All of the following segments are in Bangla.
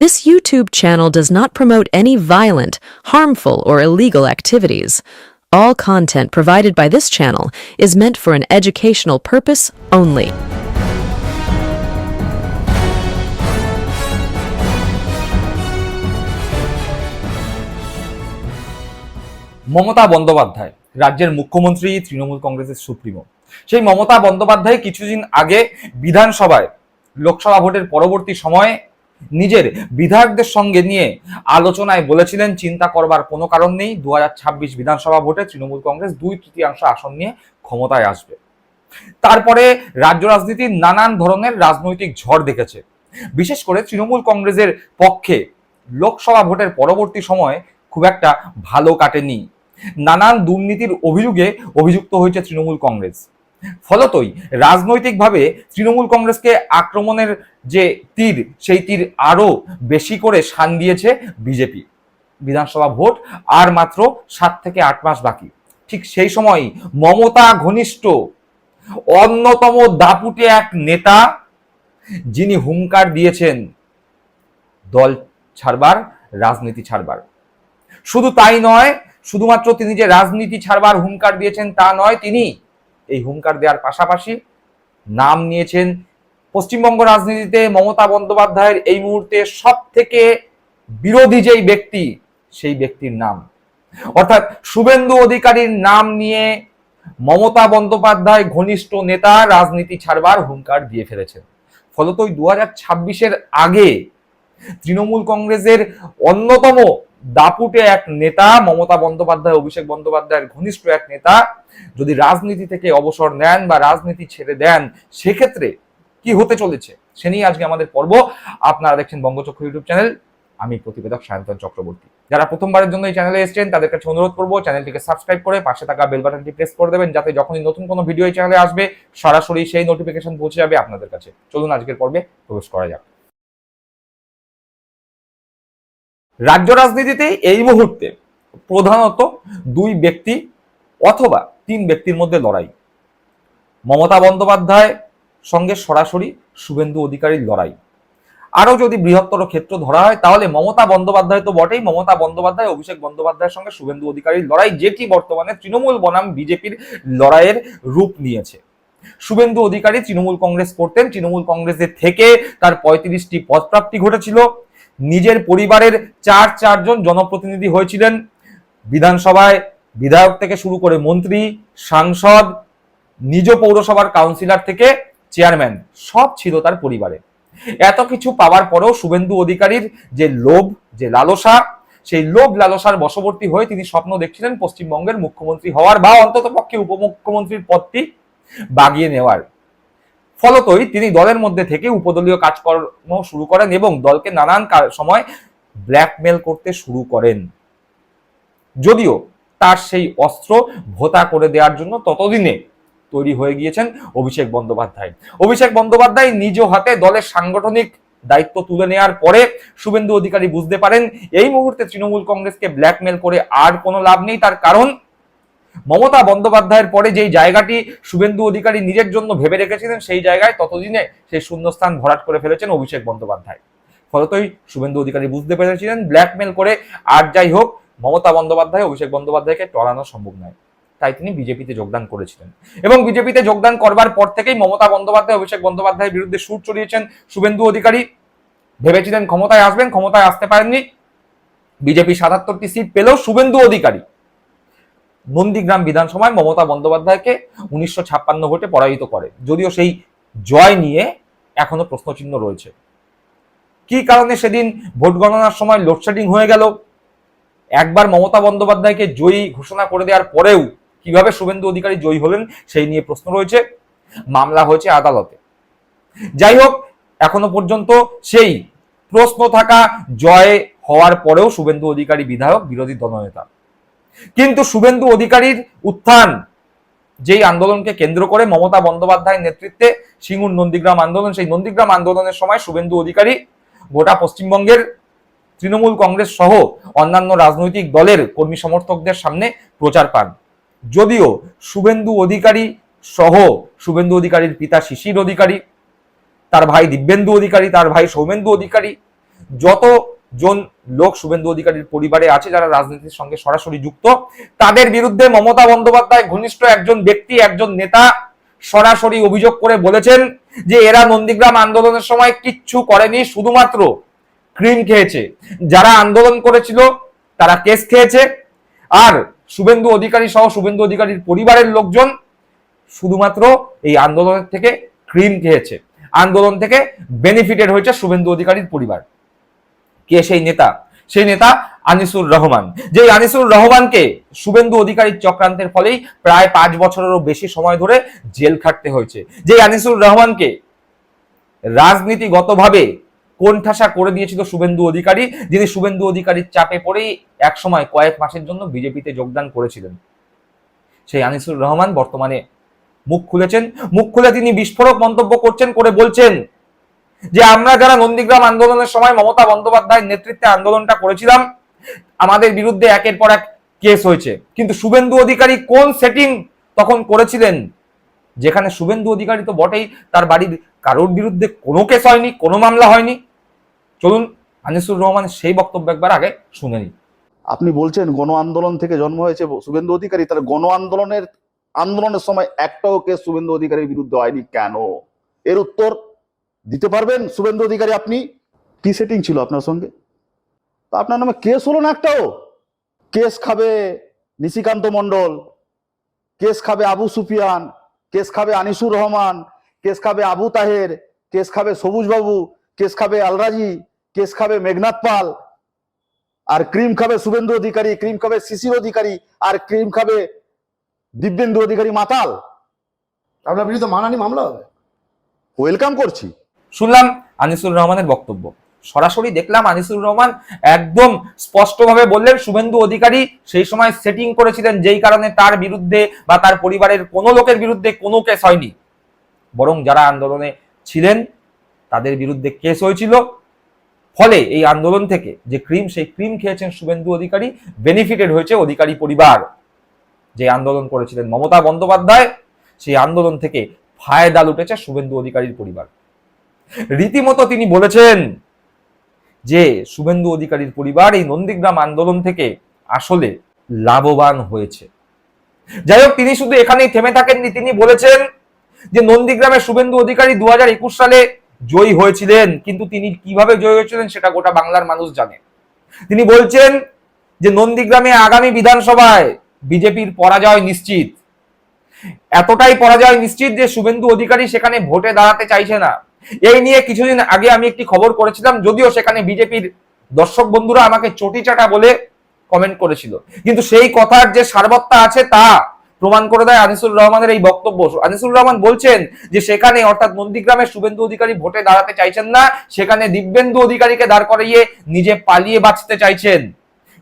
This YouTube channel does not promote any violent, harmful, or illegal activities. All content provided by this channel is meant for an educational purpose only. Mamata Bandyopadhyay রাজ্যের মুখ্যমন্ত্রী তৃণমূল কংগ্রেসের সুপ্রিমো সেই মমতা বন্দ্যোপাধ্যায় কিছুদিন আগে বিধানসভায় লোকসভা ভোটের পরবর্তী সময়ে নিজের বিধায়কদের সঙ্গে নিয়ে আলোচনায় বলেছিলেন, চিন্তা করবার কোনো কারণ নেই। দু বিধানসভা ভোটে তৃণমূল কংগ্রেস দুই তৃতীয়াংশ আসন নিয়ে ক্ষমতায় আসবে। তারপরে রাজ্য রাজনীতির নানান ধরনের রাজনৈতিক ঝড় দেখেছে। বিশেষ করে তৃণমূল কংগ্রেসের পক্ষে লোকসভা ভোটের পরবর্তী সময়ে খুব একটা ভালো কাটেনি। নানান দুর্নীতির অভিযোগে অভিযুক্ত হয়েছে তৃণমূল কংগ্রেস। ফলতই রাজনৈতিকভাবে তৃণমূল কংগ্রেসকে আক্রমণের যে তীর, সেই তীর আরও বেশি করে শান দিয়েছে বিজেপি। বিধানসভা ভোট আর মাত্র সাত থেকে আট মাস বাকি। ঠিক সেই সময় মমতা ঘনিষ্ঠ অন্যতম দাপুটে এক নেতা, যিনি হুঙ্কার দিয়েছেন, দল ছাড়বার, রাজনীতি ছাড়বার। শুধু তাই নয়, শুধুমাত্র তিনি যে রাজনীতি ছাড়বার হুঙ্কার দিয়েছেন তা নয়, তিনি এই হুঙ্কার দেওয়ার পাশাপাশি নাম নিয়েছেন পশ্চিমবঙ্গ রাজনীতিতে মমতা বন্দ্যোপাধ্যায়ের এই মুহূর্তে সব থেকে বিরোধী যেই ব্যক্তি, সেই ব্যক্তির নাম। অর্থাৎ শুভেন্দু অধিকারীর নাম নিয়ে মমতা বন্দ্যোপাধ্যায় ঘনিষ্ঠ নেতা রাজনীতি ছাড়বার হুঙ্কার দিয়ে ফেলেছেন। ফলত ওই দু হাজার আগে তৃণমূল কংগ্রেসের অন্যতম দাপুটে এক নেতা, মমতা বন্দ্যোপাধ্যায়, অভিষেক বন্দ্যোপাধ্যায়ের ঘনিষ্ঠ এক নেতা যদি রাজনীতি থেকে অবসর নেন বা রাজনীতি ছেড়ে দেন, সেক্ষেত্রে কি হতে চলেছে? সে নিয়ে আজকে আমাদের পর্ব। আপনারা দেখছেন বঙ্গচক্র ইউটিউব চ্যানেল। আমি প্রতিবেদক সায়ন্তন চক্রবর্তী। যারা প্রথমবারের জন্য এই চ্যানেলে এসেছেন তাদের কাছে অনুরোধ করব, চ্যানেলটিকে সাবস্ক্রাইব করে পাশে থাকা বেল বাটনটি প্রেস করে দেবেন, যাতে যখনই নতুন কোনো ভিডিও এই চ্যানেলে আসবে, সরাসরি সেই নোটিফিকেশন পৌঁছে যাবে আপনাদের কাছে। চলুন আজকের পর্বে প্রবেশ করা যাক। রাজ্য রাজনীতিতে এই মুহূর্তে প্রধানত দুই ব্যক্তি অথবা তিন ব্যক্তির মধ্যে লড়াই। মমতা বন্দ্যোপাধ্যায় সঙ্গে সরাসরি শুভেন্দু অধিকারীর লড়াই। আরও যদি বৃহত্তর ক্ষেত্র ধরা হয়, তাহলে মমতা বন্দ্যোপাধ্যায় তো বটেই। মমতা বন্দ্যোপাধ্যায়, অভিষেক বন্দ্যোপাধ্যায়ের সঙ্গে শুভেন্দু অধিকারীর লড়াই, যেটি বর্তমানে তৃণমূল বনাম বিজেপির লড়াইয়ের রূপ নিয়েছে। শুভেন্দু অধিকারী তৃণমূল কংগ্রেস করতেন। তৃণমূল কংগ্রেসের থেকে তার পঁয়ত্রিশটি পদপ্রাপ্তি ঘটেছিল। নিজের পরিবারের চার চারজন জনপ্রতিনিধি হয়েছিলেন। বিধানসভায় বিধায়ক থেকে শুরু করে মন্ত্রী, সাংসদ, নিজ পৌরসভার কাউন্সিলর থেকে চেয়ারম্যান, সব ছিল তার পরিবারে। এত কিছু পাওয়ার পরেও শুভেন্দু অধিকারীর যে লোভ, যে লালসা, সেই লোভ লালসার বশবর্তী হয়ে তিনি স্বপ্ন দেখছিলেন পশ্চিমবঙ্গের মুখ্যমন্ত্রী হওয়ার বা অন্তত পক্ষে উপমুখ্যমন্ত্রীর পদটি বাগিয়ে নেওয়ার। ফলতই তিনি দলের মধ্যে থেকে উপদলীয় কাজকর্ম শুরু করেন এবং দলকে নানান সময় ব্ল্যাকমেল করতে শুরু করেন। যদিও তার সেই অস্ত্র ভোতা করে দেওয়ার জন্য ততদিনে তৈরি হয়ে গিয়েছেন অভিষেক বন্দ্যোপাধ্যায়। অভিষেক বন্দ্যোপাধ্যায় নিজ হাতে দলের সাংগঠনিক দায়িত্ব তুলে নেওয়ার পরে শুভেন্দু অধিকারী বুঝতে পারেন, এই মুহূর্তে তৃণমূল কংগ্রেসকে ব্ল্যাকমেল করে আর কোনো লাভ নেই, তার কারণ মমতা বন্দ্যোপাধ্যায়ের পরে যেই জায়গাটি শুভেন্দু অধিকারী নিজের জন্য ভেবে রেখেছিলেন, সেই জায়গায় ততদিনে সেই শূন্যস্থান ভরাট করে ফেলেছেন অভিষেক বন্দ্যোপাধ্যায়। ফলতই শুভেন্দু অধিকারী বুঝতে পেরেছিলেন, ব্ল্যাকমেল করে আর যাই হোক, মমতা বন্দ্যোপাধ্যায়, অভিষেক বন্দ্যোপাধ্যায়কে টলানো সম্ভব নয়। তাই তিনি বিজেপিতে যোগদান করেছিলেন এবং বিজেপিতে যোগদান করবার পর থেকেই মমতা বন্দ্যোপাধ্যায়, অভিষেক বন্দ্যোপাধ্যায়ের বিরুদ্ধে সুর চড়িয়েছেন শুভেন্দু অধিকারী। ভেবেছিলেন ক্ষমতায় আসবেন, ক্ষমতায় আসতে পারেননি। বিজেপি সাতাত্তরটি সিট পেলেও শুভেন্দু অধিকারী। নন্দীগ্রাম বিধানসভায় মমতা বন্দ্যোপাধ্যায়কে উনিশশো ছাপ্পান্ন ভোটে পরাজিত করে। যদিও সেই জয় নিয়ে এখনও প্রশ্নচিহ্ন রয়েছে। কি কারণে সেদিন ভোট গণনার সময় লোডশেডিং হয়ে গেল? একবার মমতা বন্দ্যোপাধ্যায়কে জয়ী ঘোষণা করে দেওয়ার পরেও কীভাবে শুভেন্দু অধিকারী জয়ী হলেন সেই নিয়ে প্রশ্ন রয়েছে। মামলা হয়েছে আদালতে। যাই হোক, এখনও পর্যন্ত সেই প্রশ্ন থাকা জয় হওয়ার পরেও শুভেন্দু অধিকারী বিধায়ক, বিরোধী দলনেতা। কিন্তু শুভেন্দু অধিকারীর উত্থান, যেই আন্দোলনকে কেন্দ্র করে মমতা বন্দ্যোপাধ্যায়ের নেতৃত্বে সিঙ্গুর নন্দীগ্রাম আন্দোলন, সেই নন্দীগ্রাম আন্দোলনের সময় শুভেন্দু অধিকারী গোটা পশ্চিমবঙ্গের তৃণমূল কংগ্রেস সহ অন্যান্য রাজনৈতিক দলের কর্মী সমর্থকদের সামনে প্রচার পান। যদিও শুভেন্দু অধিকারী সহ শুভেন্দু অধিকারীর পিতা শিশির অধিকারী, তার ভাই দিব্যেন্দু অধিকারী, তার ভাই সৌমেন্দু অধিকারী, যত জন লোক শুভেন্দু অধিকারীর পরিবারে আছে, যারা রাজনীতির সঙ্গে সরাসরি যুক্ত। তাদের বিরুদ্ধে মমতা বন্দ্যোপাধ্যায় ঘনিষ্ঠ একজন ব্যক্তি, একজন নেতা সরাসরি অভিযোগ করে বলেছেন যে এরা নন্দীগ্রাম আন্দোলনের সময় কিচ্ছু করেনি, শুধুমাত্র ক্রিম খেয়েছে। যারা আন্দোলন করেছিল, তারা কেস খেয়েছে। আর শুভেন্দু অধিকারী সহ শুভেন্দু অধিকারীর পরিবারের লোকজন শুধুমাত্র এই আন্দোলনের থেকে ক্রিম খেয়েছে। আন্দোলন থেকে বেনিফিটেড হয়েছে শুভেন্দু অধিকারীর পরিবার। কে সেই নেতা? সেই নেতা আনিসুর রহমান। যে আনিসুর রহমানকে শুভেন্দু অধিকারীর চক্রান্তের ফলেই প্রায় পাঁচ বছরেরও বেশি সময় ধরে জেল খাটতে হয়েছে। যে আনিসুর রহমানকে রাজনীতিগতভাবে কোণঠাসা করে দিয়েছিল শুভেন্দু অধিকারী, যিনি শুভেন্দু অধিকারীর চাপে পড়েই একসময় কয়েক মাসের জন্য বিজেপিতে যোগদান করেছিলেন। সেই আনিসুর রহমান বর্তমানে মুখ খুলেছেন। মুখ খুলে তিনি বিস্ফোরক মন্তব্য করছেন, করে বলছেন যে আমরা যারা নন্দীগ্রাম আন্দোলনের সময় মমতা বন্দ্যোপাধ্যায়ের নেতৃত্বে আন্দোলনটা করেছিলাম, আমাদের বিরুদ্ধে একের পর এক কেস হয়েছে। কিন্তু শুভেন্দু অধিকারী কোন সেটিং তখন করেছিলেন? যেখানে শুভেন্দু অধিকারী তো বটেই, তার বাড়ির কারোর বিরুদ্ধে কোনো কেস হয়নি, কোনো মামলা হয়নি। চলুন, আনিসুর রহমান সেই বক্তব্য একবার আগে শুনে নিই। আপনি বলছেন গণ আন্দোলন থেকে জন্ম হয়েছে শুভেন্দু অধিকারী, তাহলে গণ আন্দোলনের আন্দোলনের সময় একটাও কেস শুভেন্দু অধিকারীর বিরুদ্ধে হয়নি কেন? এর উত্তর দিতে পারবেন। শুভেন্দু অধিকারী আপনি কি সেটিং ছিল আপনার সঙ্গে? তা আপনার নামে কেস হলো না একটাও? কেস খাবে নিশিকান্ত মণ্ডল কেস খাবে আবু সুফিয়ান কেস খাবে আনিসুর রহমান কেস খাবে আবু তাহের কেস খাবে সবুজ বাবু কেস খাবে আলরাজি কেস খাবে মেঘনাথ পাল আর ক্রিম খাবে শুভেন্দু অধিকারী ক্রিম খাবে শিশির অধিকারী আর ক্রিম খাবে দিব্যেন্দু অধিকারী মাতাল। আপনার বিরুদ্ধে মানানি মামলা হবে। ওয়েলকাম করছি। শুনলাম আনিসুর রহমানের বক্তব্য। সরাসরি দেখলাম আনিসুর রহমান একদম স্পষ্টভাবে বললেন, শুভেন্দু অধিকারী সেই সময় সেটিং করেছিলেন যেই কারণে তার বিরুদ্ধে বা তার পরিবারের কোনো লোকের বিরুদ্ধে কোনো কেস হয়নি। বরং যারা আন্দোলনে ছিলেন, তাদের বিরুদ্ধে কেস হয়েছিল। ফলে এই আন্দোলন থেকে যে ক্রিম সেই ক্রিম খেয়েছেন শুভেন্দু অধিকারী বেনিফিটেড হয়েছে অধিকারী পরিবার। যে আন্দোলন করেছিলেন মমতা বন্দ্যোপাধ্যায়, সেই আন্দোলন থেকে ফায়দা লুটেছে শুভেন্দু অধিকারীর পরিবার। রীতিমতো তিনি বলেছেন যে শুভেন্দু অধিকারীর পরিবার এই নন্দীগ্রাম আন্দোলন থেকে আসলে লাভবান হয়েছে। যাই হোক, তিনি শুধু এখানেই থেমে থাকেননি। তিনি বলেছেন যে নন্দীগ্রামে শুভেন্দু অধিকারী দু হাজার একুশ সালে জয়ী হয়েছিলেন, কিন্তু তিনি কীভাবে জয়ী হয়েছিলেন সেটা গোটা বাংলার মানুষ জানে। তিনি বলছেন যে নন্দীগ্রামে আগামী বিধানসভায় বিজেপির পরাজয় নিশ্চিত। এতটাই পরাজয় নিশ্চিত যে শুভেন্দু অধিকারী সেখানে ভোটে দাঁড়াতে চাইছে না। এই নিয়ে কিছুদিন আগে আমি একটি খবর করেছিলাম, যদিও সেখানে বিজেপির দর্শক বন্ধুরা আমাকে চটি চাটা বলে কমেন্ট করেছিল। কিন্তু সেই কথার যে সারবত্তা আছে তা প্রমাণ করে দেয় আনিসুর রহমানের এই বক্তব্য। আনিসুর রহমান বলছেন যে সেখানে অর্থাৎ নন্দীগ্রামের শুভেন্দু অধিকারী ভোটে দাঁড়াতে চাইছেন না, সেখানে দিব্যেন্দু অধিকারীকে দাঁড় করিয়ে নিজে পালিয়ে বাঁচতে চাইছেন।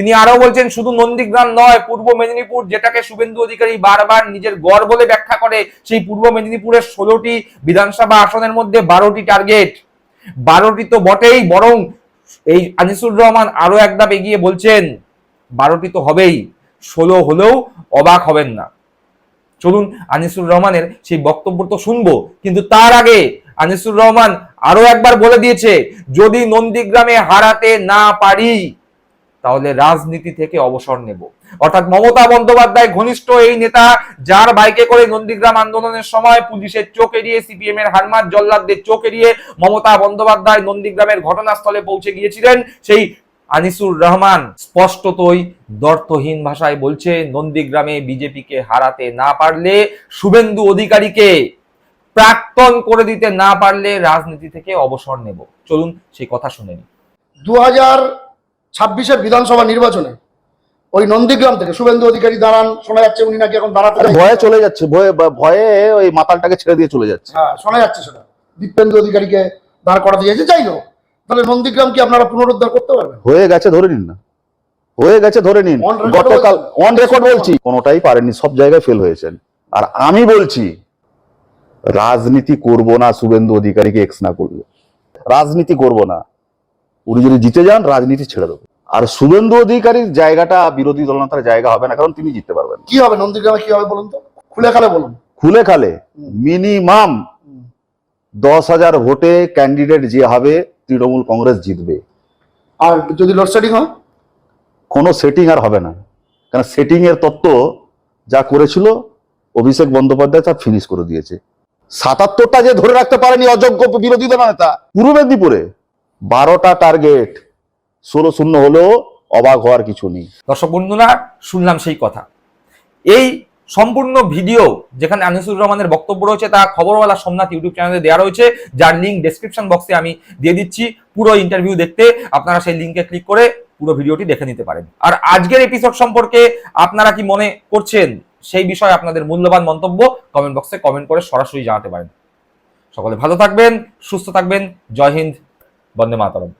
তিনি আরও বলছেন, শুধু নন্দীগ্রাম নয়, পূর্ব মেদিনীপুর, যেটাকে শুভেন্দু অধিকারী বারবার নিজের গড় বলে ব্যাখ্যা করে, সেই পূর্ব মেদিনীপুরের ষোলোটি বিধানসভা আসনের মধ্যে বারোটি টার্গেট। বারোটি তো বটেই, বরং এই আনিসুর রহমান আরও এক ধাপ এগিয়ে বলছেন, বারোটি তো হবেই, ষোলো হলেও অবাক হবেন না। চলুন আনিসুর রহমানের সেই বক্তব্য তো শুনব, কিন্তু তার আগে আনিসুর রহমান আরও একবার বলে দিয়েছে, যদি নন্দীগ্রামে হারাতে না পারি তাহলে রাজনীতি থেকে অবসর নেব। অর্থাৎ মমতা বন্দ্যোপাধ্যায় ঘনিষ্ঠ এই নেতা, যার বাইকে করে নন্দীগ্রাম আন্দোলনের সময় পুলিশের চোখ এড়িয়ে সিপিএম এর হারমাত জল্লাদদের চোখ এড়িয়ে মমতা বন্দ্যোপাধ্যায় নন্দীগ্রামের ঘটনাস্থলে পৌঁছে গিয়েছিলেন। সেই আনিসুর রহমান স্পষ্টতই দর্থহীন ভাষায় বলছে, নন্দীগ্রামে বিজেপিকে হারাতে না পারলে শুভেন্দু অধিকারীকে প্রাক্তন করে দিতে না পারলে রাজনীতি থেকে অবসর নেব। চলুন সেই কথা শুনে নিই। দু ছাব্বিশের বিধানসভা নির্বাচনে। ওই নন্দীগ্রাম থেকে শুভেন্দু অধিকারী দাঁড়ান শোনা যাচ্ছে উনি নাকি এখন দাঁড়াতে ভয়ে চলে যাচ্ছে ভয়ে ভয়ে ওই মাতালটাকে ছেড়ে দিয়ে চলে যাচ্ছে। হ্যাঁ শোনা যাচ্ছে সেটা। দীপেন্দু অধিকারীকে দাঁড় করাতে চাইছে যাই হোক তাহলে নন্দীগ্রাম কি আপনারা পুনরুদ্ধার করতে পারবেন? হয়ে গেছে ধরে নিন না। হয়ে গেছে ধরে নিন। গতকাল অন রেকর্ড বলছি। কোনোটাই পারেননি সব জায়গায় ফেল হয়েছেন। আর আমি বলছি রাজনীতি করব না শুভেন্দু অধিকারীকে এক্স না করলে। রাজনীতি করব না। উনি যদি জিতে যান রাজনীতি ছেড়ে দেবো। আর শুভেন্দু অধিকারীর জায়গাটা বিরোধী দলনেতার জায়গা হবে না কারণ তিনি জিততে পারবেন কি হবে? নন্দীগ্রামে কি হবে বলুন তো? খুলে খালে বলুন। খুলে খালে মিনিমাম দশ হাজার ভোটে ক্যান্ডিডেট যে হবে তৃণমূল কংগ্রেস জিতবে। আর যদি লোডশেডিং হয়? কোনো সেটিং আর হবে না। কারণ সেটিং এর তত্ত্ব যা করেছিল অভিষেক বন্দ্যোপাধ্যায় তা ফিনিশ করে দিয়েছে। সাতাত্তরটা যে ধরে রাখতে পারেনি অযোগ্য বিরোধী দল নেতা পূর্ব মেদিনীপুরে বারোটা টার্গেট ষোলো শূন্য হলেও অবাক হওয়ার কিছু নেই। দর্শক বন্ধুরা, শুনলাম সেই কথা। এই সম্পূর্ণ ভিডিও যেখানে আনিসুর রহমানের বক্তব্য রয়েছে, তা খবরওয়ালা সোমনাথ ইউটিউব চ্যানেলে দেওয়া রয়েছে। যার লিঙ্ক ডেসক্রিপশন বক্সে আমি দিয়ে দিচ্ছি। পুরো ইন্টারভিউ দেখতে আপনারা সেই লিঙ্কে ক্লিক করে পুরো ভিডিওটি দেখে নিতে পারেন। আর আজকের এপিসোড সম্পর্কে আপনারা কি মনে করছেন? সেই বিষয়ে আপনাদের মূল্যবান মন্তব্য কমেন্ট বক্সে কমেন্ট করে সরাসরি জানাতে পারেন। সকলে ভালো থাকবেন, সুস্থ থাকবেন। জয় হিন্দ বন্দে মাতরম